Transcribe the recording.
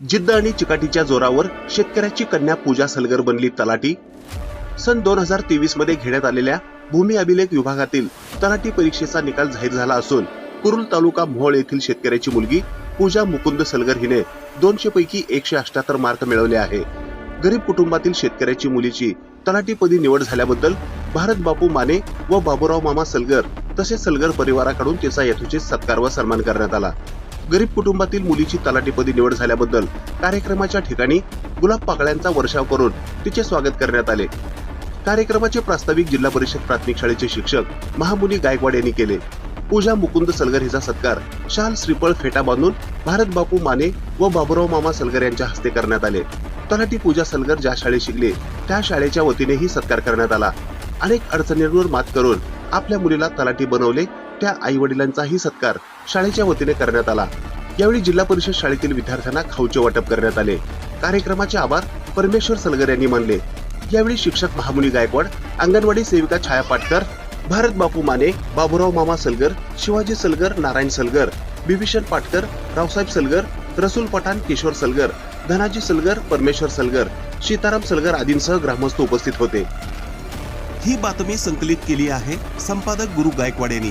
जिद्द आणि चिकाटीच्या जोरावर शेतकऱ्याची कन्या पूजा सलगर बनली तलाटी सन दोन हजार तेवीसमध्ये घेण्यात आलेल्या भूमी अभिलेख विभागातील तलाठी परीक्षेचा निकाल जाहीर झाला असून कुरुल तालुका मोहोळ येथील शेतकऱ्याची मुलगी पूजा मुकुंद सलगर हिने दोनशे पैकी एकशे अठ्याहत्तर मार्क मिळवले आहे. गरीब कुटुंबातील शेतकऱ्याची मुलीची तलाठीपदी निवड झाल्याबद्दल भारत बापू माने व बाबूराव मामा सलगर तसेच सलगर परिवाराकडून तिचा यथोचित सत्कार व सन्मान करण्यात आला. गरीब कुटुंबातील मुलीची तलाठीपदी निवड झाल्याबद्दल कार्यक्रमाच्या ठिकाणी गुलाब पाकळ्यांचा वर्षाव करून तिचे स्वागत करण्यात आले. कार्यक्रमाचे प्रास्ताविक जिल्हा परिषद प्राथमिक शाळेचे शिक्षक महामुनी गायकवाड यांनी केले. पूजा मुकुंद सलगर हिचा सत्कार शाल श्रीफळ फेटा बांधून भारत बापू माने व बाबुराव मामा सलगर यांच्या हस्ते करण्यात आले. तलाठी पूजा सलगर ज्या शाळेत शिकले त्या शाळेच्या वतीनेही सत्कार करण्यात आला. अनेक अडचणींवर मात करून आपल्या मुलीला तलाठी बनवले त्या आई वडिलांचाही सत्कार शाळेच्या वतीने करण्यात आला. यावेळी जिल्हा परिषद शाळेतील विद्यार्थ्यांना खाऊचे वाटप करण्यात आले. कार्यक्रमाचे आभार परमेश्वर सलगर यांनी मानले. यावेळी शिक्षक महामुनी गायकवाड अंगणवाडी सेविका छाया पाटकर भारत बापू माने बाबुराव मामा सलगर शिवाजी सलगर नारायण सलगर बिभीषण पाटकर रावसाहेब सलगर रसूल पठाण किशोर सलगर धनाजी सलगर परमेश्वर सलगर सीताराम सलगर आदींसह ग्रामस्थ उपस्थित होते. ही बातमी संकलित केली आहे संपादक गुरु गायकवाड यांनी.